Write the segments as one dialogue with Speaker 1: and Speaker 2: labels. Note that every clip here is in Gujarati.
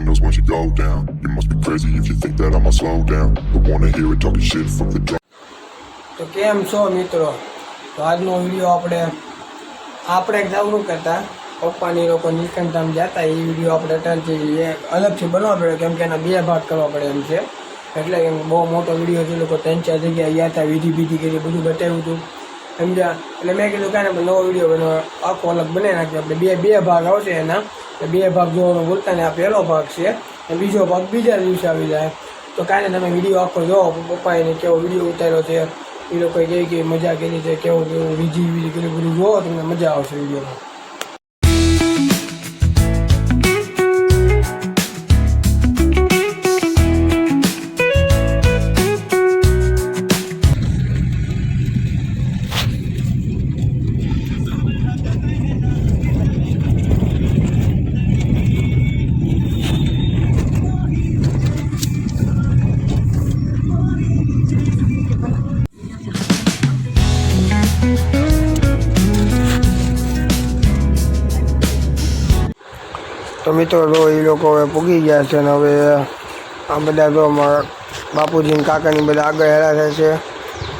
Speaker 1: windows once you go down. You must be crazy if you think that I'ma slow down. Don't wanna hear it talking shit from the drum.
Speaker 2: તો કેમ છો મિત્રો? તો આજનો વીડિયો આપણે આપણે જાગૃત કરતા. પપ્પાની લોકો નિકંતામ જતા. એ વીડિયો આપણે અટલથી એ અલગથી બનાવવા પડ્યો, કેમ કે એના બે ભાગ કરવા પડે એમ છે. એટલે એમ બહુ મોટો વીડિયો છે. લોકો ત્રણ ચાર જગ્યાએ ગયા હતા, વિધિ વિધિ કરી બધું બતાવ્યું હતું. સમજ્યા? એટલે મેં કીધું, કાંઈ નવો વીડિયો બનાવો. આખો અલગ બનાવી નાખ્યો આપણે બે બે ભાગ આવશે એના. બે ભાગ જોવાનું બોલતા ને આ પહેલો ભાગ છે અને બીજો ભાગ બીજા દિવસે આવી જાય. તો કાંઈ તમે વીડિયો આખો જોવો પપ્પાએ કેવો વીડિયો ઉતાર્યો છે, એ લોકોએ કેવી કેવી મજા કરી છે, કેવું કેવું વિધિ વિધિ કરી બધું જોવો, તમને મજા આવશે વિડીયોમાં મિત્રો તો એ લોકો હવે પૂગી ગયા છે અને હવે આ બધા તો બાપુજીને કાકાની બધા આગળ હેરા થાય છે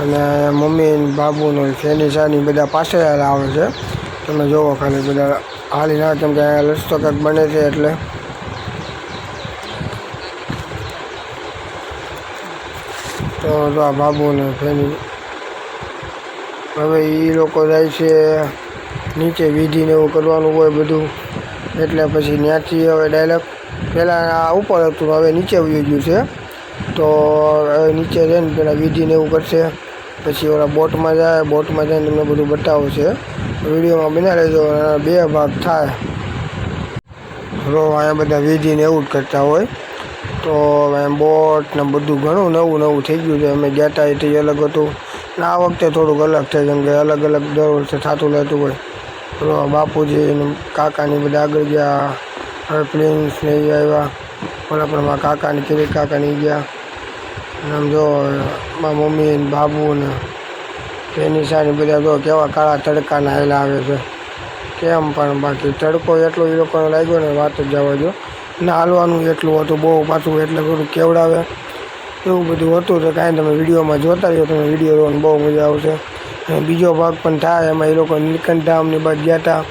Speaker 2: અને મમ્મી બાબુને શેની સાની બધા પાસે હેરા આવે છે. તમે જોવો ખાલી બધા હાલી ના કેમ કે અહીંયા રસ્તો કંઈક બને છે એટલે. તો આ બાબુને ફેની હવે એ લોકો જાય છે નીચે વિધિને એવું કરવાનું હોય બધું. એટલે પછી ત્યાંથી હવે ડાયરેક્ટ પહેલાં આ ઉપર હતું હવે નીચે આવી ગયું છે. તો હવે નીચે જઈને પેલા વિધિને એવું કરશે. પછી ઓલા બોટમાં જાય બોટમાં જઈને તમને બધું બતાવશે. વિડીયોમાં બના લેજો બે ભાગ થાય. રો અહીંયા બધા વિધિને એવું જ કરતા હોય. તો એમ બોટ ને બધું ઘણું નવું નવું થઈ ગયું છે. અમે ગયા હતા એ અલગ હતું. ને આ વખતે થોડુંક અલગ છે, કેમ કે અલગ અલગ દર વર્ષે થતું રહેતું હોય. બાપુજી ને કાકાની બધા આગળ ગયા. હવે પ્રિન્સ ને એ આવ્યા. મારા કાકાની કિરીટ કાકાની ગયા. અને આમ જો, મારા મમ્મી ને બાબુ ને તેની સાની બધા જો કેવા કાળા તડકાના આવેલા આવે છે. કેમ પણ બાકી તડકો એટલો એ લોકોને લાગ્યો ને વાત જ જવા જો ને હાલવાનું એટલું હતું, બહુ પાછું એટલે બધું કેવડાવે. એવું બધું હતું તો કાંઈ તમે વિડીયોમાં જોતા રહ્યો, તમે વીડિયો જોવાની બહુ મજા આવશે. બીજો ભાગ પણ થાય. એમાં એ લોકો નીલકંઠ ધામની બાદ ગયા હતા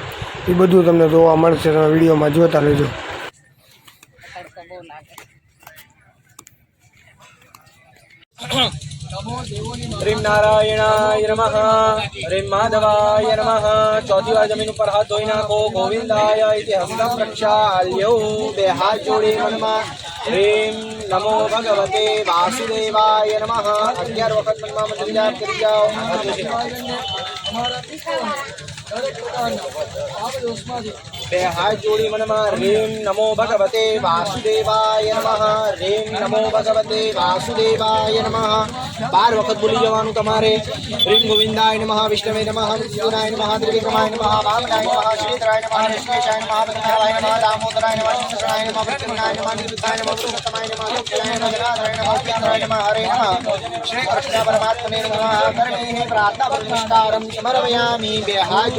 Speaker 2: એ બધું તમને જોવા મળશે. તમે વિડીયોમાં જોતા રહેજો.
Speaker 3: હરિમ નારાયણાય નમઃ, હરીમ માધવાય, નમઃ, ચોથી વાર જમીન ઉપર હાથ ધોઈ નાખો, ગોવિંદાય ઇતિ હસ્તમ પ્રક્ષાલ્યો, બે હાથ જોડી મનમાં. હરીમ નમો ભગવતે વાસુદેવાય નમઃ. અગિયાર વખત મનમાં મંત્ર કરી જાઓ. બે હાથ જોડી મનમાં રીમ નમો ભગવતે વાસુદેવાય નમઃ. રીમ નમો ભગવતે વાસુદેવાય નમઃ. બાર વખત બોલી જવાનું તમારે. રીમ ગોવિંદાય નમઃ, વિષ્ણવે નમઃ મૃત્યુનાય નમઃ, ત્રિવિક્રમાય નમઃ વામનાય નમઃ શ્રીધરાય નમઃ ઋષિકેશાય નમઃ પદ્મનાભાય નમઃ, દામોદરાય નમઃ ચંદ્રાય નમઃ પ્રદ્યુમ્નાય નમઃ, નિરુદ્ધાય નમઃ પુરુષોત્તમાય નમઃ લોક્યાય નમઃ જનાર્દનાય નમઃ ઉદ્યાનરાય નમઃ હરે નમઃ શ્રી કૃષ્ણ પરમાત્મને નમઃ કર્ણે પ્રાર્થના પુરસ્કારમ સમર્પયામિ બે હાથ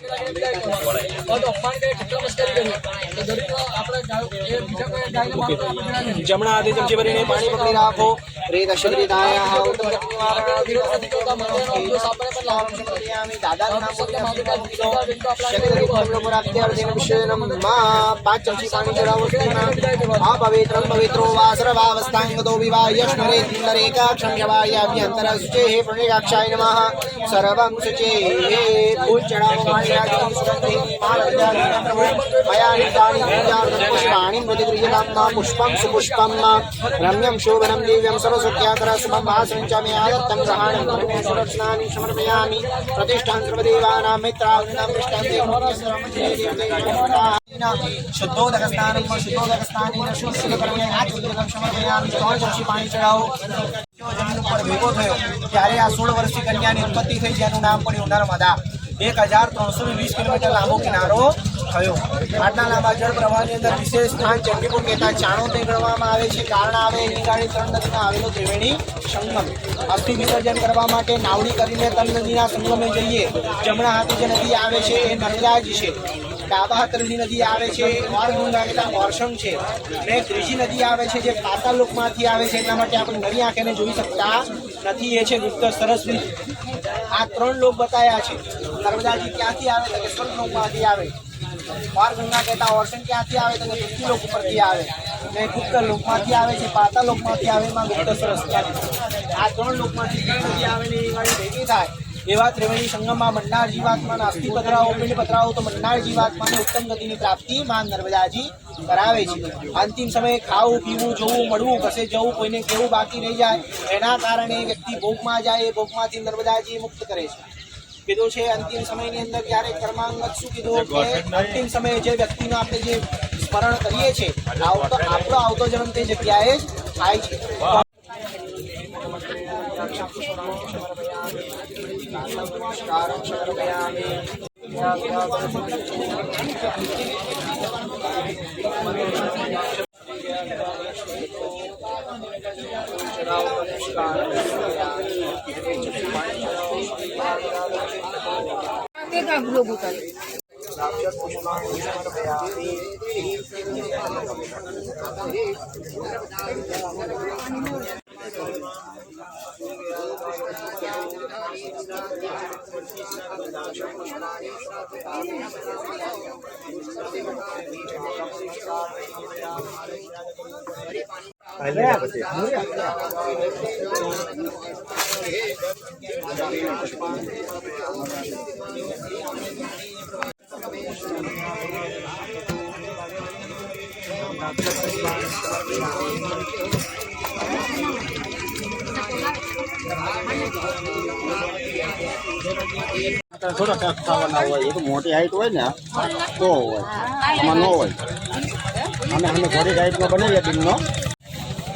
Speaker 3: પાણી મુકિતો ફરી પાણી પકડો ગંગા જમણા હાથે ચમચી ભરીને પાણી પકડી રાખો રેત અશુદ્ધિ પાંચ ચમચી પાણી ચડાવો આ પવિત્ર પવિત્રો વા સર્વાવસ્થાંગતો વિવાયશ્મરે તિલરેકાક્ષમ્યવાય અભ્યંતર સુચે હે પ્રણેકાક્ષાય નમઃ. સર્વં સુચે હે ફૂલ ચડાવો પાણી રાખો સુગંધિ માલ પ્રભુ મયા पुष्पाणि मृतिगृह्यतां पुष्पं सुपुष्पं रम्यं शोभनं दिव्यं सर्वसुख्याकर शुभं भासञ्चामि आदत्तं ग्रहाणं सुरक्षणानि समर्पयामि प्रतिष्ठां सर्वदेवानां मित्राणां पृष्ठां देवं શુદ્ધોદક સ્નાનમ શુદ્ધોદક સ્નાનેન શુદ્ધ શુદ્ધ કર્મે આ ચુદ્રકમ સમર્પયામિ ત્રણ ચમચી પાણી ચડાવો જમીન ઉપર ભેગો થયો ત્યારે આ સોળ વર્ષની કન્યાની ઉત્પત્તિ થઈ જેનું નામ પડ્યું નર્મદા એક હજાર ત્રણસો ને વીસ કિલોમીટર લાંબો કિનારો થયો. આજના લાંબા જળ પ્રવાહની અંદર વિશેષ સ્થાન ચંડીપુર કહેતા ચાણો તે ગણવામાં આવે છે. કારણ આવે એની ગાડી ત્રણ નદીમાં આવેલો ત્રિવેણી સંગમ. અસ્થિ વિસર્જન કરવા માટે નાવડી કરીને ત્રણ નદીના સંગમે જઈએ. જમણા હાથે જે નદી આવે છે એ નર્મદાજી છે. ડાબા હાથની નદી આવે છે ઓરગંગા કેટલા ઓરસંગ છે. ને ત્રીજી નદી આવે છે જે પાતાળ લોકમાંથી આવે છે એટલા માટે આપણે નવી આંખેને જોઈ શકતા નથી. એ છે ગુપ્ત સરસ્વતી. આ ત્રણ લોક બતાયા છે. નર્મદાજી ક્યાંથી આવે? તો કે સ્વર્ગ લોકમાંથી આવે. બાર ગંગા કહેતા ઓર્શન ક્યાંથી આવે? તો પૃથ્વી લોક ઉપરથી આવે. ને ગુપ્ત લોકમાંથી આવે છે પાતા લોકમાંથી આવે, એમાં ગુપ્ત સરસ્વતી આ ત્રણ લોકમાંથી નદી આવે ને એ વાળી ભેગી થાય. એવા ત્રિવેણી સંગમમાં મન્નાર જીવાત્માના અસ્થિ પતરાઓ પિંડ પતરાઓ તો મંડાર જીવાત્માને ઉત્તમ ગતિની પ્રાપ્તિ માં નર્મદાજી કરાવે છે. અંતિમ સમયે ખાવું, પીવું, જોવું, મળવું, કશે જવું, કોઈને કેવું બાકી રહી જાય. એના કારણે વ્યક્તિ ભોગમાં જાય, એ ભોગમાંથી નર્મદાજી મુક્ત કરે છે. કીધું છે અંતિમ સમયની અંદર ક્યારેક કર્માંગત શું કીધું કે અંતિમ સમયે જે વ્યક્તિનું આપણે જે સ્મરણ કરીએ છીએ આવતો આપણો આવતો જન્મ તે જગ્યાએ જ થાય છે. નમસ્કારં સમર્પયામિ.
Speaker 4: થોડા કાંક ખાવાના હોય એ તો મોટી હાઈટ હોય. ને તો હોય આમાં ન હોય. અમે અમે ઘરે હાઈટમાં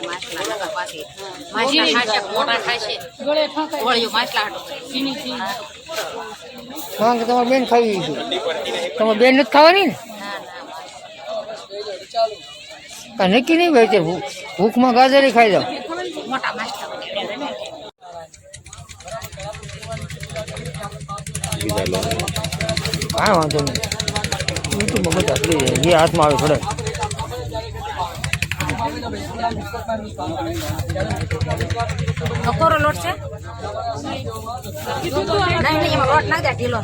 Speaker 4: ટીમનો
Speaker 5: માછલા ખાશે મોટા ખાશે ગોળીઓ માછલા હાટો
Speaker 2: હા કે તમારે બેન ખાવી દીધું તમારે બેન નથી ખાવાની ને? કાંઈ નક્કી નહીં ભાઈ તે ભૂખમાં ગાજરી ખાઈ જાઓ.
Speaker 5: મોટા માછલા
Speaker 2: કાંઈ વાંધો નહીં. યુટ્યુબમાં બધા જે હાથમાં આવે થોડે
Speaker 5: નકોરો લોટ છે? નહીં એમાં લોટ નાખ દે ઢીલો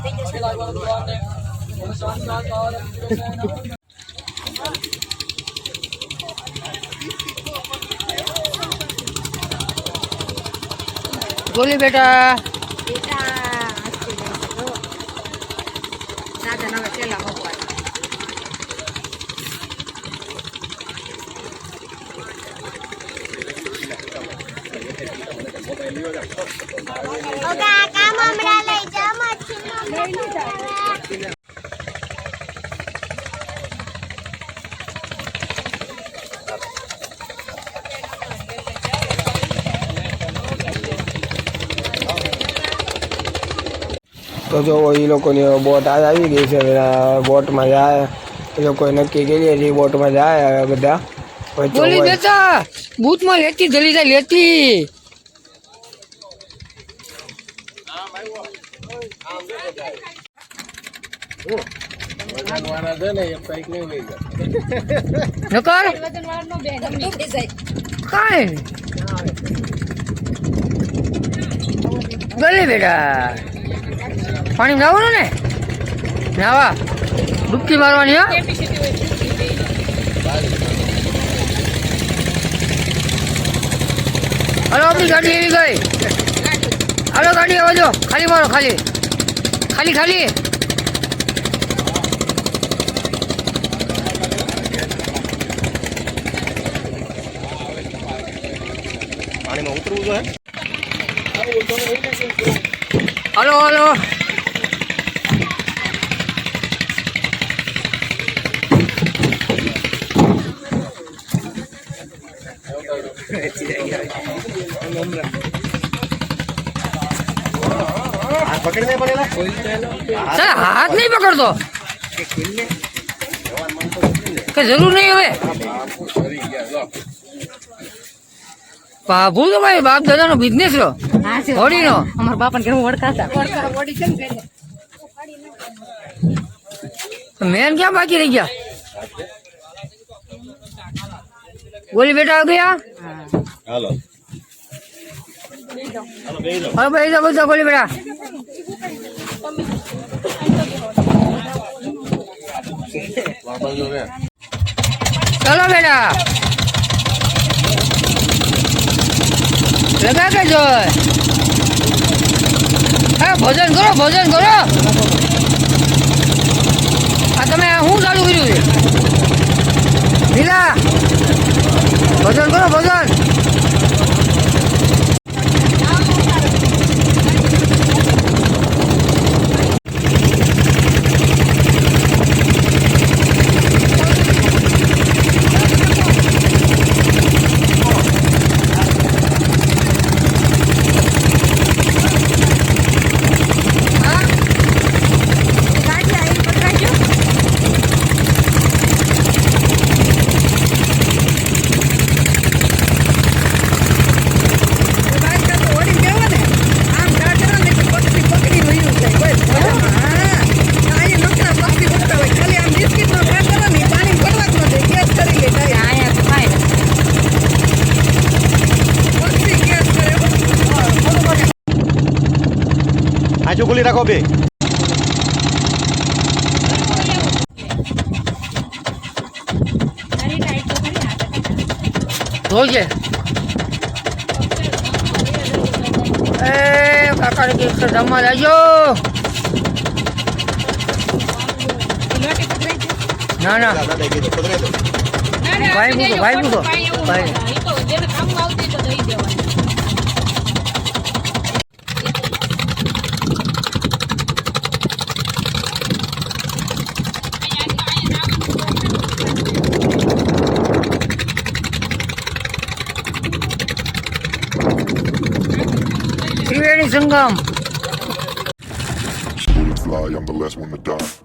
Speaker 2: બેટા
Speaker 5: હસતી રહેશે જો દાદા નવે પેલા ભગવાન
Speaker 2: તો જો એ લોકોની બોટ આજ આવી ગઈ છે બોટમાં જાય. એ લોકોએ નક્કી કરી હતી બોટમાં જાય બધા.
Speaker 6: બૂથમાં લેતી જલી જાય લેતી નકર કાંઈ પાણી નાવાનું ને? નાવા. ડૂબકી મારવાની, હા. હલો ગાડી એવી ગઈ. હલો, ગાડી આવજો ખાલી મારો, ખાલી. ખાલી ખાલી. હાલો હલો.
Speaker 4: હાથ
Speaker 6: નહીં પકડતો. કે જરૂર નહીં હવે. બાબુ તો ભાઈ બાપ દાદાનો બિઝનેસ રો હોડીનો
Speaker 5: અમારા બાપા ઘરે વડકાતા
Speaker 6: મેન ક્યાં બાકી રહી ગયા? બોલી બેટા ગયા?
Speaker 4: હાલો. હાલો
Speaker 6: ભાઈ જાવ જાવ બોલી બેટા. ચલો બેટા. લગા કે જો? હા, ભોજન કરો ભોજન કરો. આ તમે શું ચાલુ કર્યું છે? લીલા. ભોજન કરો, ભોજન
Speaker 5: અહીંયા તો થાય ને.
Speaker 4: આંચુ ખુલ્લી રાખો બે
Speaker 6: જોઈશે એ કાકા કે જમવા જાજો ના ના ભાઈ પૂછો ભાઈ ભાઈ Sunny
Speaker 1: Sangam. Fly, I'm the last one to die.